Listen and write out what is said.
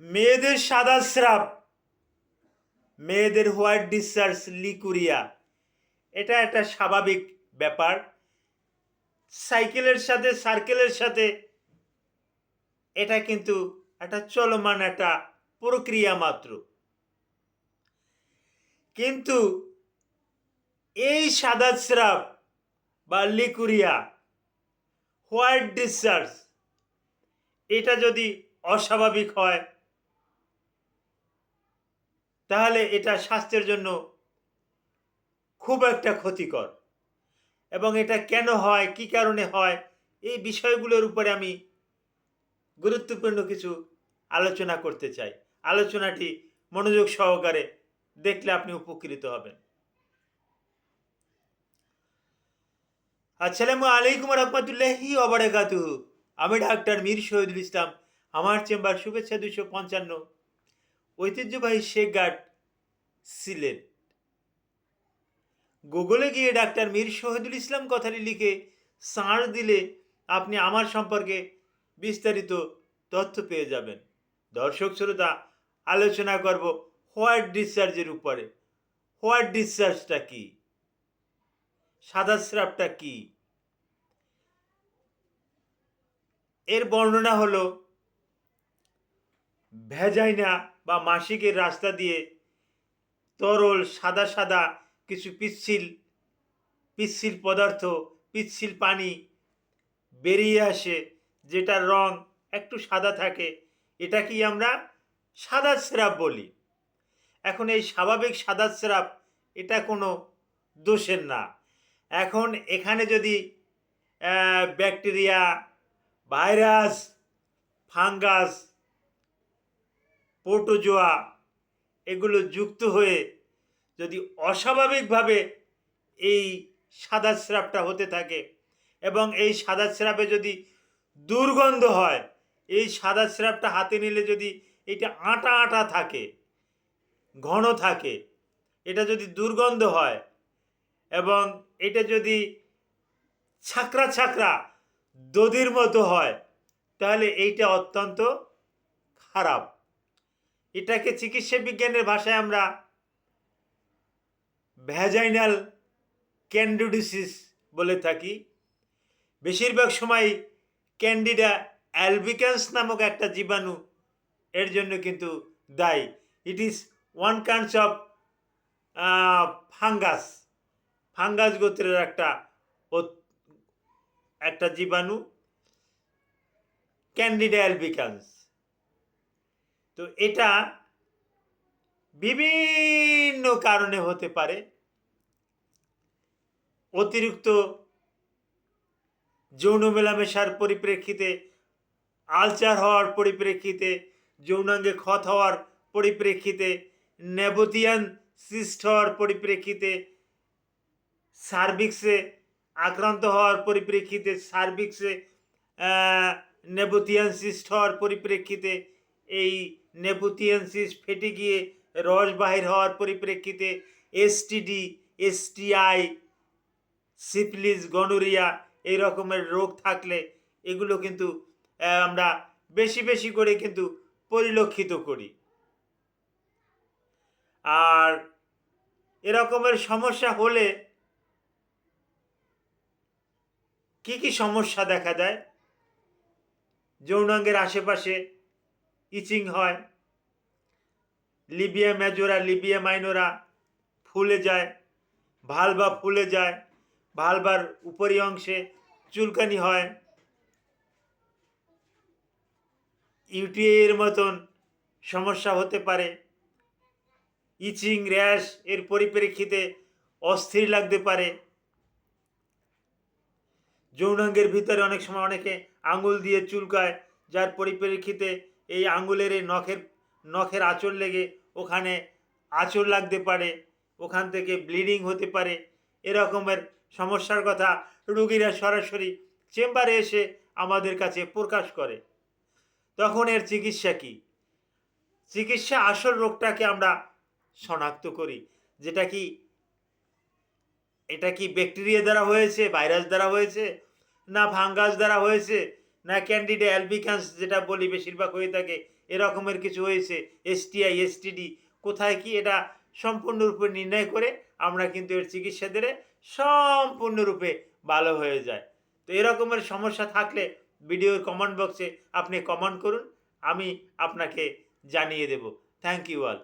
মেয়েদের সাদা স্রাব, মেয়েদের হোয়াইট ডিসচার্জ লিকুরিয়া। এটা একটা স্বাভাবিক ব্যাপার। সাইকেলের সাথে, সার্কেলের সাথে এটা কিন্তু একটা চলমান একটা প্রক্রিয়া মাত্র। কিন্তু এই সাদা স্রাব বা লিকুরিয়া, হোয়াইট ডিসচার্জ, এটা যদি অস্বাভাবিক হয় তাহলে এটা স্বাস্থ্যের জন্য খুব একটা ক্ষতিকর। এবং এটা কেন হয়, কি কারণে হয়, এই বিষয়গুলোর উপরে আমি গুরুত্বপূর্ণ কিছু আলোচনা করতে চাই। আলোচনাটি মনোযোগ সহকারে দেখলে আপনি উপকৃত হবেন। আসসালামু আলাইকুম রহমতুল্লাহি ওবরাকাতু আমি ডাক্তার মীর শহীদুল ইসলাম। আমার চেম্বার শুভেচ্ছা দুশো পঞ্চান্ন। ঐতিহ্যবাহী শেখ গার্ড সিলেট। গুগলে গিয়ে ডাক্তার মীর শহীদুল ইসলাম কথাটি লিখে সাড় দিলে আপনি আমার সম্পর্কে বিস্তারিত তথ্য পেয়ে যাবেন। দর্শক শ্রোতা, আলোচনা করব হোয়াইট ডিসচার্জের উপরে। হোয়াইট ডিসচার্জটা কি? সাদা স্রাবটা কি? এর বর্ণনা হলো, ভেজাইনা বা মাসিকের রাস্তা দিয়ে তরল, সাদা সাদা কিছু পিচ্ছিল পিচ্ছিল পদার্থ, পিচ্ছিল পানি বেরিয়ে আসে, যেটার রং একটু সাদা থাকে। এটাকেই আমরা সাদা স্রাব বলি। এখন এই স্বাভাবিক সাদা স্রাব এটা কোনো দোষের না। এখন এখানে যদি ব্যাকটেরিয়া, ভাইরাস, ফাঙ্গাস পোটোজোয়া, এগুলো যুক্ত হয়ে যদি অস্বাভাবিকভাবে এই সাদা স্রাবটা হতে থাকে এবং এই সাদা স্রাবে যদি দুর্গন্ধ হয়, এই সাদা স্রাবটা হাতে নিলে যদি এটা আটা আটা থাকে, ঘন থাকে, এটা যদি দুর্গন্ধ হয় এবং এটা যদি ছাকরা ছাকরা দধির মতো হয়, তাহলে এইটা অত্যন্ত খারাপ। এটাকে চিকিৎসা বিজ্ঞানের ভাষায় আমরা ভ্যাজাইনাল ক্যান্ডিডিসিস বলে থাকি। বেশিরভাগ সময় ক্যান্ডিডা অ্যালবিকান্স নামক একটা জীবাণু এর জন্য কিন্তু দায়ী। It is one kinds of fungus fungus গোত্রের একটা একটা জীবাণু। ক্যান্ডিডা অ্যালবিকান্স তো এটা বিভিন্ন কারণে হতে পারে। অতিরিক্ত যৌন মেলামেশার পরিপ্রেক্ষিতে আলচার হওয়ার পরিপ্রেক্ষিতে, যৌনাঙ্গে ক্ষত হওয়ার পরিপ্রেক্ষিতে নেবতিয়ান সিস্ট হওয়ার পরিপ্রেক্ষিতে, সার্ভিক্সে আক্রান্ত হওয়ার পরিপ্রেক্ষিতে, সার্ভিক্সে নেবুতিয়ান সিস্ট হওয়ার পরিপ্রেক্ষিতে এই নেবুতিয়ান ফেটে গিয়ে রস বাহির হওয়ার পরিপ্রেক্ষিতে এসটিডি এসটিআই সিফিলিস, গনোরিয়া এই রকমের রোগ থাকলে এগুলো কিন্তু আমরা বেশি বেশি করে কিন্তু পরিলক্ষিত করি। আর এরকমের সমস্যা হলে কি কি সমস্যা দেখা দেয়? যৌনাঙ্গের আশেপাশে ইচিং হয়। লিবিয়া মেজোরা লিবিয়া মাইনোরা ফুলে যায়, ভালবা ফুলে যায়, ভালবার উপরি অংশে চুলকানি হয়। ইউটিআই এর মতন সমস্যা হতে পারে। ইচিং র্যাশ এর পরিপ্রেক্ষিতে অস্থির লাগতে পারে। যৌনাঙ্গের ভিতরে অনেক সময় অনেকে আঙুল দিয়ে চুলকায়, যার পরিপ্রেক্ষিতে এই আঙুলের এই নখের নখের আঁচড় লেগে ওখানে আঁচড় লাগতে পারে, ওখান থেকে ব্লিডিং হতে পারে, এরকমের সমস্যার কথা রুগীরা সরাসরি চেম্বারে এসে আমাদের কাছে প্রকাশ করে। তখন এর চিকিৎসা কী? চিকিৎসা আসল রোগটাকে আমরা শনাক্ত করি। যেটা কি, এটা কি ব্যাকটেরিয়া দ্বারা হয়েছে ভাইরাস দ্বারা হয়েছে, না ফাঙ্গাস দ্বারা হয়েছে না ক্যান্ডিডা অ্যালবিকান্স যেটা বলি বেশিরভাগ হয়ে থাকে, এরকমের কিছু হয়েছে এসটিআই এসটিডি কোথায় কি এটা সম্পূর্ণরূপে নির্ণয় করে আমরা কিন্তু এর চিকিৎসা দিলে সম্পূর্ণরূপে ভালো হয়ে যায়। তো এরকমের সমস্যা থাকলে ভিডিওর কমেন্ট বক্সে আপনি কমেন্ট করুন, আমি আপনাকে জানিয়ে দেব। Thank you all